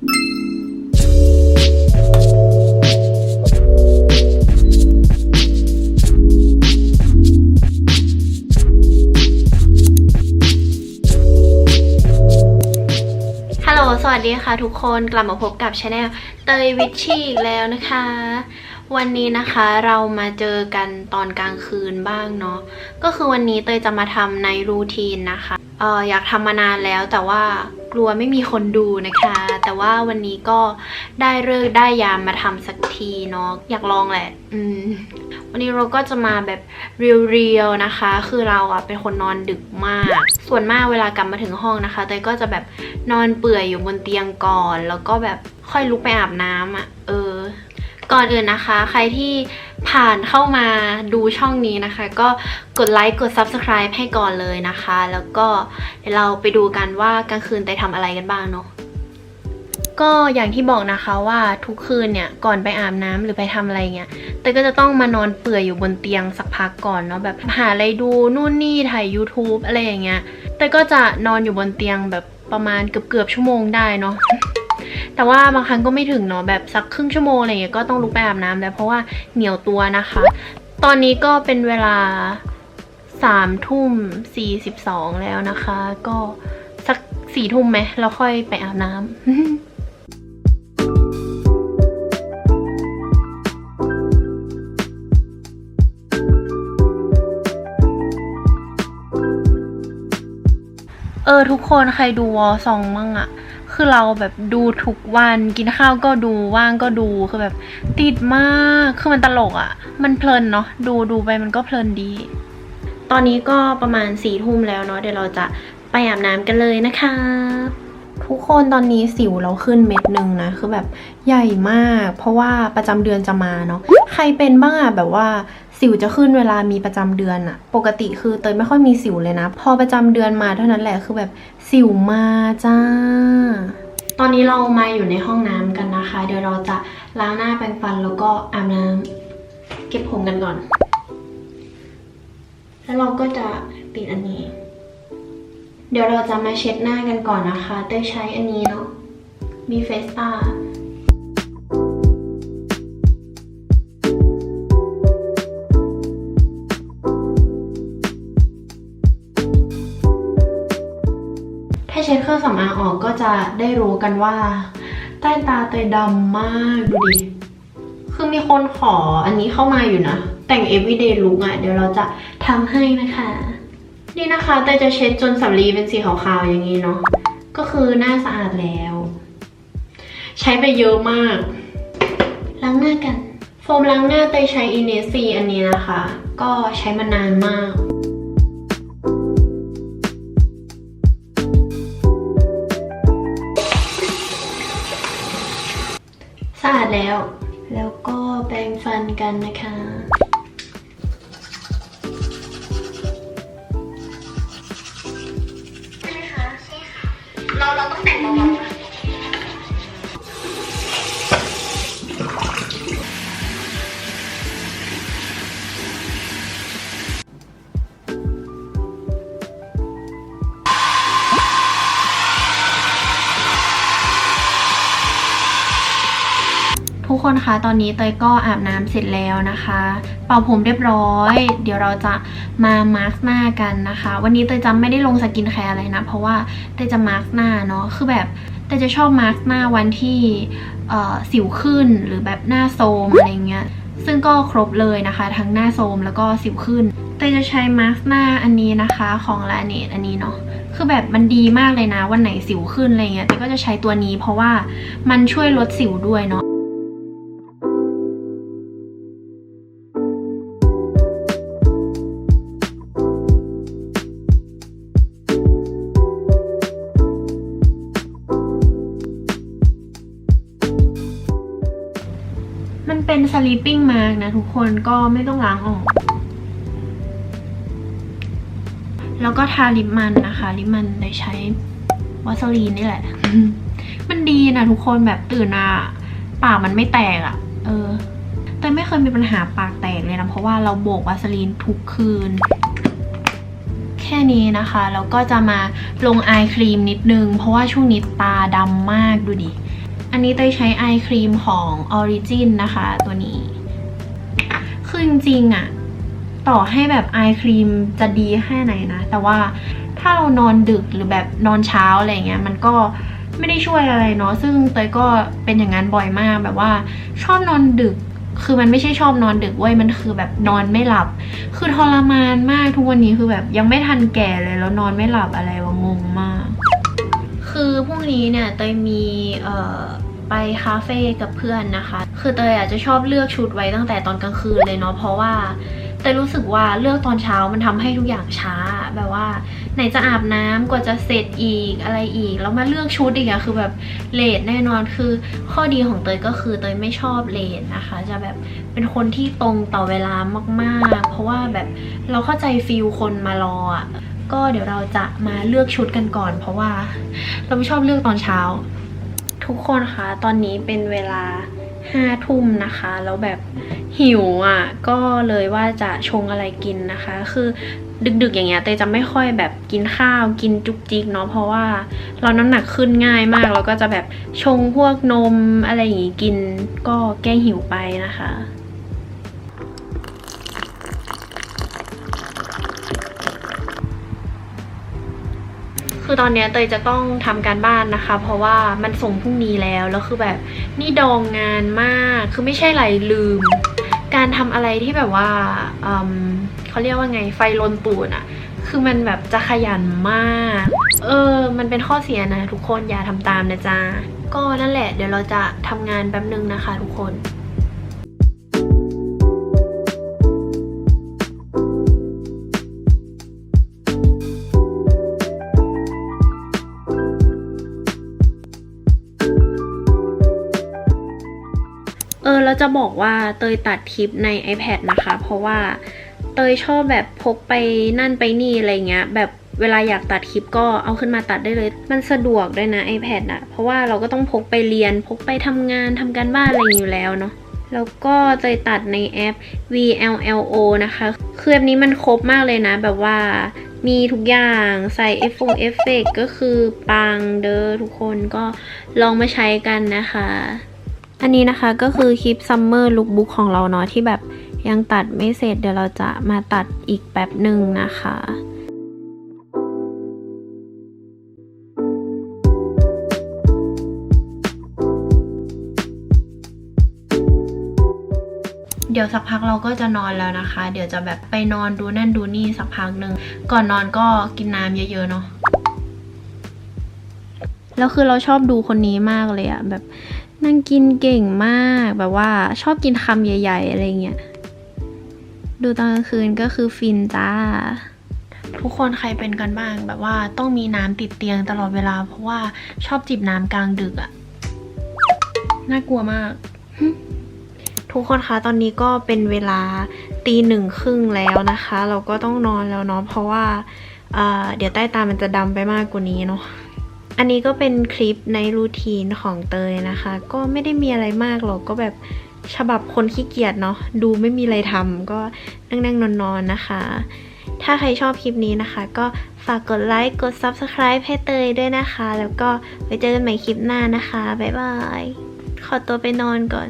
ฮัลโหล สวัสดีค่ะทุกคนกลับมาพบกับช anel เตยวิชชี่อีกแล้วนะคะ วันนี้นะคะเรามาเจอกันตอนกลางคืนบ้างเนาะก็คือวันนี้เตยจะมาทำในรูทีนนะคะเอออยากทำมานานแล้วแต่ว่า กลัวไม่มีคนดูนะคะ แต่ว่าวันนี้ก็ได้เลิกได้ยามมาทำสักทีเนาะอยากลองแหละ อืม วันนี้เราก็จะมาแบบเรียวๆนะคะ คือเราอะเป็นคนนอนดึกมาก ส่วนมากเวลากลับมาถึงห้องนะคะเตยก็จะแบบนอนเปื่อยอยู่บนเตียงก่อน แล้วก็แบบค่อยลุกไปอาบน้ำอะเออ ก่อนอื่นนะคะ ใครที่ผ่านเข้ามาดูช่องนี้นะคะ ก็กดไลค์กด Subscribe ให้ก่อนเลยนะคะ แล้วก็เดี๋ยวเราไปดูกันว่ากลางคืนเตยทำอะไรกันบ้างเนาะก็อย่างที่บอกนะคะว่าทุกคืนเนี่ยก่อนไปอาบน้ำหรือไปทำอะไรเงี้ยเตยก็จะต้องมานอนเปื่อยอยู่บนเตียงสักพักก่อนเนาะแบบหาอะไรดูนู่นนี่ถ่าย YouTube อะไรอย่างเงี้ยเตยก็จะนอนอยู่บนเตียงแบบประมาณเกือบเกือบชั่วโมงได้เนาะ แต่ว่าบางครั้งก็ไม่ถึงเนาะแบบสักครึ่งชั่วโมงอะไรเงี้ยก็ต้องลุกไปอาบน้ำแล้วเพราะว่าเหนียวตัวนะคะ ตอนนี้ก็เป็นเวลาสามทุ่มสี่สิบสองแล้วนะคะ ก็สักสี่ทุ่มไหมแล้วค่อยไปอาบน้ำเออทุกคนใครดูวอซองมั่งอะ คือเราแบบดูทุกวันกินข้าวก็ดูว่างก็ดูคือแบบติดมากคือมันตลกอะมันเพลินเนาะดูดูไปมันก็เพลินดี ตอนนี้ก็ประมาณสี่ทุ่มแล้วเนาะเดี๋ยวเราจะไปอาบน้ำกันเลยนะคะทุกคนตอนนี้สิวเราขึ้นเม็ดหนึ่งนะคือแบบใหญ่มาก เพราะว่าประจำเดือนจะมาเนาะใครเป็นบ้างอะแบบว่าสิวจะขึ้นเวลามีประจำเดือนอะปกติคือเตยไม่ค่อยมีสิวเลยนะ พอประจำเดือนมาเท่านั้นแหละคือแบบสิวมาจ้า ตอนนี้เรามาอยู่ในห้องน้ำกันนะคะ เดี๋ยวเราจะล้างหน้าแปรงฟันแล้วก็อาบน้ำเก็บผมกันก่อน แล้วเราก็จะปิดอันนี้ เดี๋ยวเราจะมาเช็ดหน้ากันก่อนนะคะเต้ยใช้อันนี้เนาะมีเฟสตา อาออกก็จะได้รู้กันว่า ใต้ตาเตยดำมากดูดิ คือมีคนขออันนี้เข้ามาอยู่นะ แต่ง everyday look อะ่ะเดี๋ยวเราจะทำให้นะคะ นี่นะคะเตยจะเช็ดจนสำลีเป็นสีขาวๆอย่างนี้เนาะก็คือหน้าสะอาดแล้ว ใช้ไปเยอะมากล้างหน้ากัน โฟมล้างหน้าเตยใช้อินเนซีอันนี้นะคะ ก็ใช้มานานมาก แล้ว แล้วก็แปรงฟันกันนะคะ ใช่ไหมคะ ใช่ค่ะ เราเราต้องแต่งเบาๆ คนคะตอนนี้เตยก็อาบน้ำเสร็จแล้วนะคะ เป่าผมเรียบร้อย เดี๋ยวเราจะมามาร์กหน้ากันนะคะ วันนี้เตยจะไม่ได้ลงสกินแคร์อะไรนะ เพราะว่าเตยจะมาร์กหน้าเนาะคือแบบเตยจะชอบมาร์กหน้าวันที่อ่อสิวขึ้นหรือแบบหน้าโทรมอะไรเงี้ยซึ่งก็ครบเลยนะคะ ทั้งหน้าโทรมแล้วก็สิวขึ้นเตยจะใช้มาร์กหน้าอันนี้นะคะของลาเนตอันนี้เนาะคือแบบมันดีมากเลยนะ วันไหนสิวขึ้นอะไรเงี้ยเตยก็จะใช้ตัวนี้เพราะว่ามันช่วยลดสิวด้วยเนาะ เป็น sleeping mask นะทุกคนก็ไม่ต้องล้างออก แล้วก็ทาลิปมันนะคะ ลิปมันได้ใช้วัสลีนนี่แหละ มันดีนะทุกคนแบบตื่นมาปากมันไม่แตกอะ่ะ เออ แต่ไม่เคยมีปัญหาปากแตกเลยนะ เพราะว่าเราโบกวัสลีนทุกคืน แค่นี้นะคะ แล้วก็จะมาลงอายครีมนิดนึง เพราะว่าช่วงนี้ตาดำมากดูดิ อันนี้เตยใช้ไอครีมของ Origin นะคะ ตัวนี้ คือจริงๆอะต่อให้แบบไอครีมจะดีแค่ไหนนะ แต่ว่าถ้าเรานอนดึกหรือแบบนอนเช้าอะไรเงี้ย มันก็ไม่ได้ช่วยอะไรเนาะ ซึ่งเตยก็เป็นอย่างนั้นบ่อยมากแบบว่า ชอบนอนดึก คือมันไม่ใช่ชอบนอนดึกเว้ย มันคือแบบนอนไม่หลับ คือทรมานมากทุกวันนี้คือแบบยังไม่ทันแก่เลยแล้วนอนไม่หลับอะไรวะงงมาก คือพรุ่งนี้เนี่ยเตยมีเอ่อ ไปคาเฟ่กับเพื่อนนะคะ คือเตยอาจจะชอบเลือกชุดไว้ตั้งแต่ตอนกลางคืนเลยเนาะเพราะว่าเตยรู้สึกว่าเลือกตอนเช้ามันทำให้ทุกอย่างช้าแบบว่า ไหนจะอาบน้ำกว่าจะเสร็จอีกอะไรอีกแล้วมาเลือกชุดอีกอะคือแบบเลทแน่นอนคือข้อดีของเตยก็คือเตยไม่ชอบเลทนะคะ จะแบบเป็นคนที่ตรงต่อเวลามาก ๆ เพราะว่าแบบเราเข้าใจฟิลคนมารออะก็เดี๋ยวเราจะมาเลือกชุดกันก่อน เพราะว่าเราไม่ชอบเลือกตอนเช้า ทุกคนคะ ตอนนี้เป็นเวลาห้าทุ่มนะคะ แล้วแบบหิวอะ ก็เลยว่าจะชงอะไรกินนะคะ คือดึกๆอย่างเงี้ยเตยจะไม่ค่อยแบบกินข้าวกินจุกจิกเนาะเพราะว่าเราน้ำหนักขึ้นง่ายมาก แล้วก็จะแบบชงพวกนมอะไรอย่างงี้กินก็แก้หิวไปนะคะ คือตอนนี้เตยจะต้องทำการบ้านนะคะ เพราะว่ามันส่งพรุ่งนี้แล้วแล้วคือแบบนี่ดองงานมาก คือไม่ใช่ไรลืม การทำอะไรที่แบบว่าอืมเขาเรียกว่าไงไฟลนตูดอะคือมันแบบจะขยันมาก เออ มันเป็นข้อเสียนะทุกคนอย่าทำตามนะจ๊ะก็นั่นแหละเดี๋ยวเราจะทำงานแป๊บนึงนะคะ ทุกคน แล้วจะบอกว่าเตยตัดคลิปใน iPad นะคะ เพราะว่าเตยชอบแบบพกไปนั่นไปนี่อะไรเงี้ย แบบเวลาอยากตัดคลิปก็เอาขึ้นมาตัดได้เลย มันสะดวกด้วยนะ iPad อะเพราะว่าเราก็ต้องพกไปเรียน พกไปทำงานทำการบ้านอะไรอยู่แล้วเนาะแล้วก็เตยตัดในแอป VLLO นะคะคือแอปนี้มันครบมากเลยนะ แบบว่ามีทุกอย่างใส่เอฟฟงเอฟเฟกก็คือปังเด้อทุกคนก็ลองมาใช้กันนะคะ อันนี้นะคะก็คือคลิปซัมเมอร์ลุคบุ๊กของเราเนาะที่แบบยังตัดไม่เสร็จเดี๋ยวเราจะมาตัดอีกแป๊บหนึ่งนะคะเดี๋ยวสักพักเราก็จะนอนแล้วนะคะ เดี๋ยวจะแบบไปนอนดูนั่นดูนี่สักพักหนึ่ง ก่อนนอนก็กินน้ำเยอะๆเนาะ แล้วคือเราชอบดูคนนี้มากเลยอะแบบ นางกินเก่งมากแบบว่าชอบกินคำใหญ่ ๆ อะไรเงี้ย ดูตอนกลางคืนก็คือฟินจ้า ทุกคนใครเป็นกันบ้างแบบว่าต้องมีน้ำติดเตียงตลอดเวลา เพราะว่าชอบจิบน้ำกลางดึกอะน่ากลัวมาก ทุกคนคะตอนนี้ก็เป็นเวลาตีหนึ่งครึ่งแล้วนะคะ เราก็ต้องนอนแล้วเนาะเพราะว่าเเดี๋ยวใต้ตามันจะดำไปมากกว่านี้เนาะ อันนี้ก็เป็นคลิปในรูทีนของเตยนะคะ ก็ไม่ได้มีอะไรมากหรอกก็แบบฉบับคนขี้เกียจเนาะดูไม่มีอะไรทำก็นั่งๆนอนๆนนะคะ ถ้าใครชอบคลิปนี้นะคะ ก็ฝากกดไลค์กด Subscribe ให้เตยด้วยนะคะ แล้วก็ไว้เจอกันใหม่คลิปหน้านะคะ บ๊ายบาย ขอตัวไปนอนก่อน